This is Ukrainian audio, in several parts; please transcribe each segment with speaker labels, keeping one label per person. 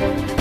Speaker 1: Thank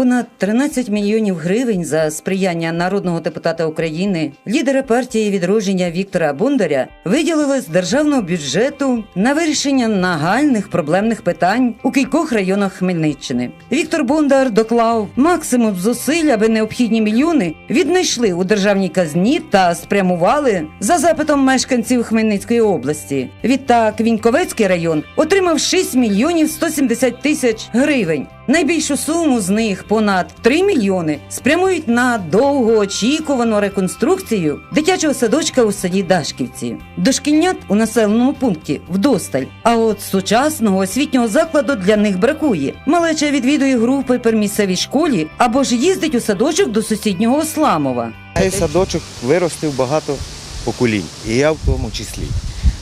Speaker 1: Понад 13 мільйонів гривень за сприяння народного депутата України, лідера партії відродження Віктора Бондаря, виділили з державного бюджету на вирішення нагальних проблемних питань у кількох районах Хмельниччини. Віктор Бондар доклав максимум зусиль, аби необхідні мільйони віднайшли у державній казні та спрямували за запитом мешканців Хмельницької області. Відтак Віньковецький район отримав 6 мільйонів 170 тисяч гривень. Найбільшу суму з них понад 3 мільйони спрямують на довгоочікувану реконструкцію дитячого садочка у селі Дашківці. Дошкільнят у населеному пункті вдосталь. А от сучасного освітнього закладу для них бракує. Малеча відвідує групи при місцевій школі або ж їздить у садочок до сусіднього Осламова.
Speaker 2: Цей садочок виростив багато поколінь, і я в тому числі.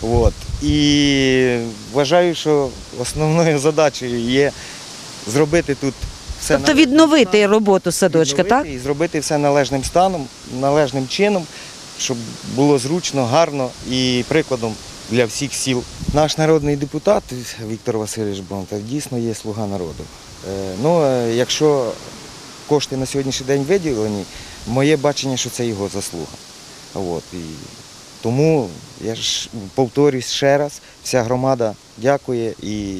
Speaker 2: От. І вважаю, що основною задачею є зробити тут все
Speaker 1: Тобто відновити роботу садочка, так?
Speaker 2: і зробити все належним станом, належним чином, щоб було зручно, гарно і прикладом для всіх сіл. Наш народний депутат Віктор Васильович Бонтар дійсно є слуга народу. Е, Ну, е, якщо кошти на сьогоднішній день виділені, моє бачення, що це його заслуга. От, і тому я ж повторюсь ще раз, вся громада дякує і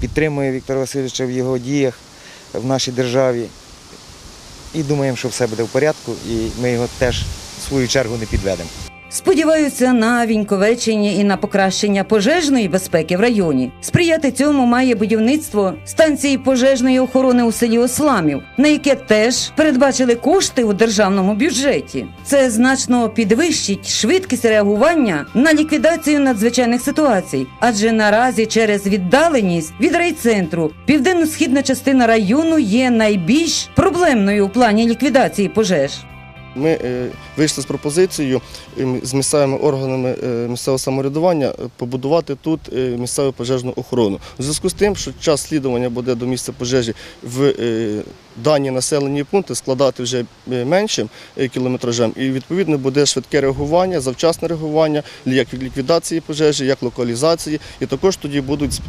Speaker 2: підтримує Віктора Васильовича в його діях в нашій державі. І думаємо, що все буде в порядку, і ми його теж в свою чергу не підведемо.
Speaker 1: Сподіваються на Віньковеччині і на покращення пожежної безпеки в районі. Сприяти цьому має будівництво станції пожежної охорони у селі Осламів, на яке теж передбачили кошти у державному бюджеті. Це значно підвищить швидкість реагування на ліквідацію надзвичайних ситуацій, адже наразі через віддаленість від райцентру південно-східна частина району є найбільш проблемною у плані ліквідації пожеж.
Speaker 3: Ми е, вийшли з пропозицією з місцевими органами е, місцевого самоврядування е, побудувати тут місцеву пожежну охорону. У зв'язку з тим, що час слідування буде до місця пожежі в дані населені пункти складати вже меншим кілометражем, і відповідно буде швидке реагування, завчасне реагування, як від ліквідації пожежі, як локалізації, і також тоді будуть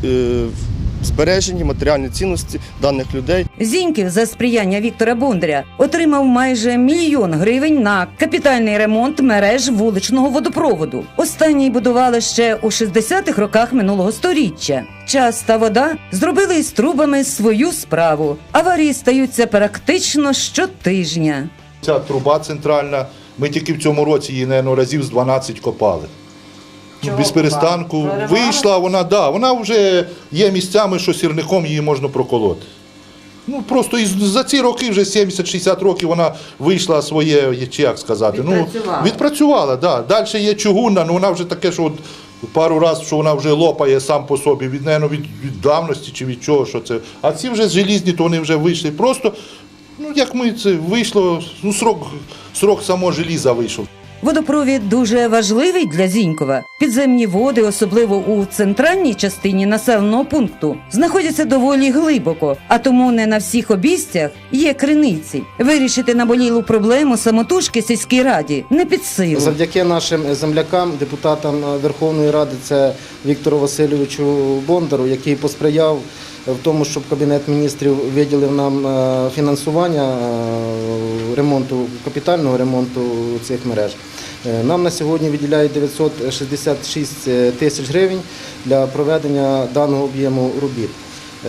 Speaker 3: збережені матеріальні цінності даних людей.
Speaker 1: Зіньків за сприяння Віктора Бондаря отримав майже мільйон гривень на капітальний ремонт мереж вуличного водопроводу. Останній будували ще у 60-х роках минулого сторіччя. Час та вода зробили із трубами свою справу. Аварії стаються практично щотижня.
Speaker 4: Ця труба центральна, ми тільки в цьому році її, мабуть, разів з 12 копали. Ну, Без перестанку вийшла вона, да, вона вже є місцями, що сірником її можна проколоти. Ну, просто із, за ці роки, вже 70-60 років, вона вийшла своє, чи як сказати,
Speaker 1: Відпрацювала.
Speaker 4: ну, відпрацювала, да. Далі є чугунна, ну вона вже таке, що от пару разів, що вона вже лопає сам по собі, від, наверно, від, від давності чи від чого, що це. А ці вже желізні, то вони вже вийшли. Просто, ну як ми це вийшло, ну срок, срок самого желіза вийшов.
Speaker 1: Водопровід дуже важливий для Зінькова. Підземні води, особливо у центральній частині населеного пункту, знаходяться доволі глибоко, а тому не на всіх обійстях є криниці. Вирішити наболілу проблему самотужки сільській раді не під силу.
Speaker 5: Завдяки нашим землякам, депутатам Верховної Ради, це Віктору Васильовичу Бондару, який посприяв в тому, щоб Кабінет міністрів виділив нам е, фінансування е, ремонту, капітального ремонту цих мереж. Е, Нам на сьогодні виділяють 966 тисяч гривень для проведення даного об'єму робіт.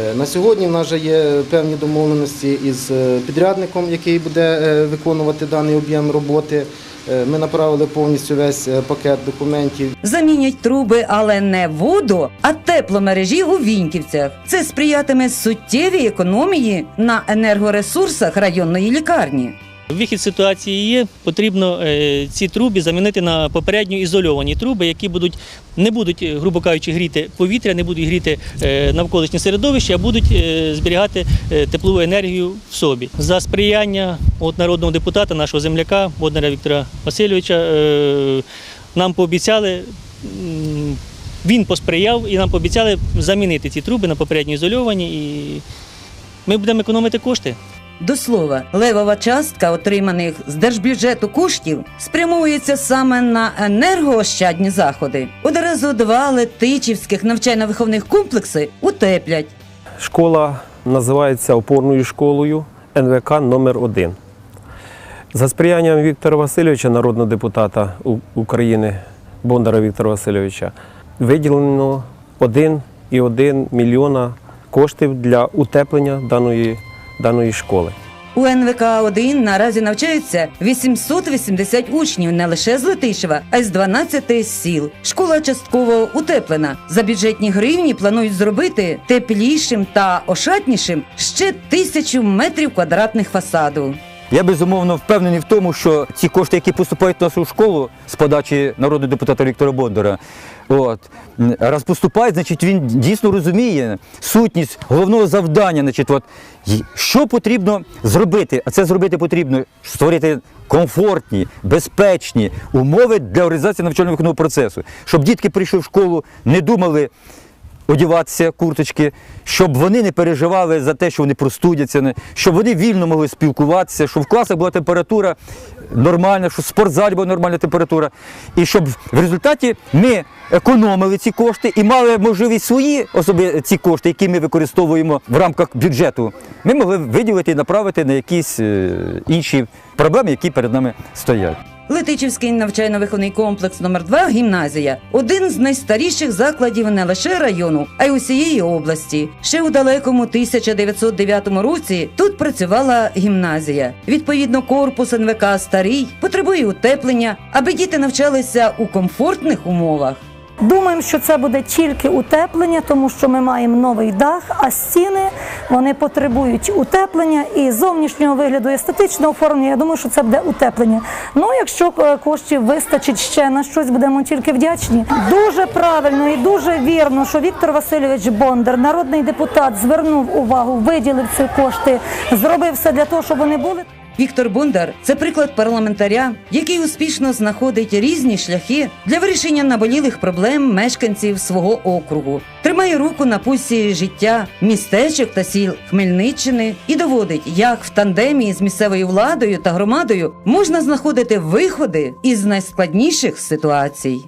Speaker 5: Е, На сьогодні в нас вже є певні домовленості із е, підрядником, який буде е, виконувати даний об'єм роботи. Е, Ми направили повністю весь е, пакет документів.
Speaker 1: Замінять труби, але не воду, а тепломережі у Віньківцях. Це сприятиме суттєвій економії на енергоресурсах районної лікарні.
Speaker 6: Вихід ситуації є. Потрібно е, ці труби замінити на попередньо ізольовані труби, які будуть не будуть, е, грубо кажучи, гріти повітря, не будуть гріти е, навколишнє середовище, а будуть зберігати теплову енергію в собі. За сприяння от народного депутата, нашого земляка Боднаря Віктора Васильовича, нам пообіцяли. Він посприяв і нам пообіцяли замінити ці труби на попередньо ізольовані, і ми будемо економити кошти.
Speaker 1: До слова, левова частка отриманих з держбюджету коштів спрямовується саме на енергоощадні заходи. Одразу два летичівських навчально-виховних комплекси утеплять.
Speaker 7: Школа називається опорною школою НВК номер 1 За сприянням Віктора Васильовича, народного депутата України Бондара Віктора Васильовича, виділено 1,1 мільйона коштів для утеплення даної, даної школи.
Speaker 1: У НВК 1 наразі навчаються 880 учнів не лише з Летишева, а й з 12 сіл. Школа частково утеплена. За бюджетні гривні планують зробити теплішим та ошатнішим ще тисячу метрів квадратних фасаду.
Speaker 8: Я безумовно впевнений в тому, що ці кошти, які поступають в нашу школу з подачі народного депутата Віктора Бондара, от, раз поступає, значить він дійсно розуміє сутність головного завдання. Значить, от, що потрібно зробити? А це зробити потрібно створити комфортні, безпечні умови для організації навчально-виховного процесу, щоб дітки прийшли в школу, не думали одіватися курточки, щоб вони не переживали за те, що вони простудяться, щоб вони вільно могли спілкуватися, щоб в класах була температура нормальна, щоб в спортзалі була нормальна температура. І щоб в результаті ми економили ці кошти і мали можливість свої особи ці кошти, які ми використовуємо в рамках бюджету, ми могли виділити і направити на якісь е, інші проблеми, які перед нами стоять.
Speaker 1: Летичівський навчально-виховний комплекс номер 2 гімназія один з найстаріших закладів не лише району, а й усієї області. Ще у далекому 1909 році тут працювала гімназія. Відповідно, корпус НВК старий потребує утеплення, аби діти навчалися у комфортних умовах.
Speaker 9: Думаємо, що це буде тільки утеплення, тому що ми маємо новий дах, а стіни вони потребують утеплення і зовнішнього вигляду, і естетичного оформлення. Я думаю, що це буде утеплення. Ну, якщо е, коштів вистачить ще на щось, будемо тільки вдячні. Дуже правильно і дуже вірно, що Віктор Васильович Бондар, народний депутат, звернув увагу, виділив ці кошти, зробив все для того, щоб вони були.
Speaker 1: Віктор Бондар це приклад парламентаря, який успішно знаходить різні шляхи для вирішення наболілих проблем мешканців свого округу, тримає руку на пульсі життя містечок та сіл Хмельниччини і доводить, як в тандемі з місцевою владою та громадою можна знаходити виходи із найскладніших ситуацій.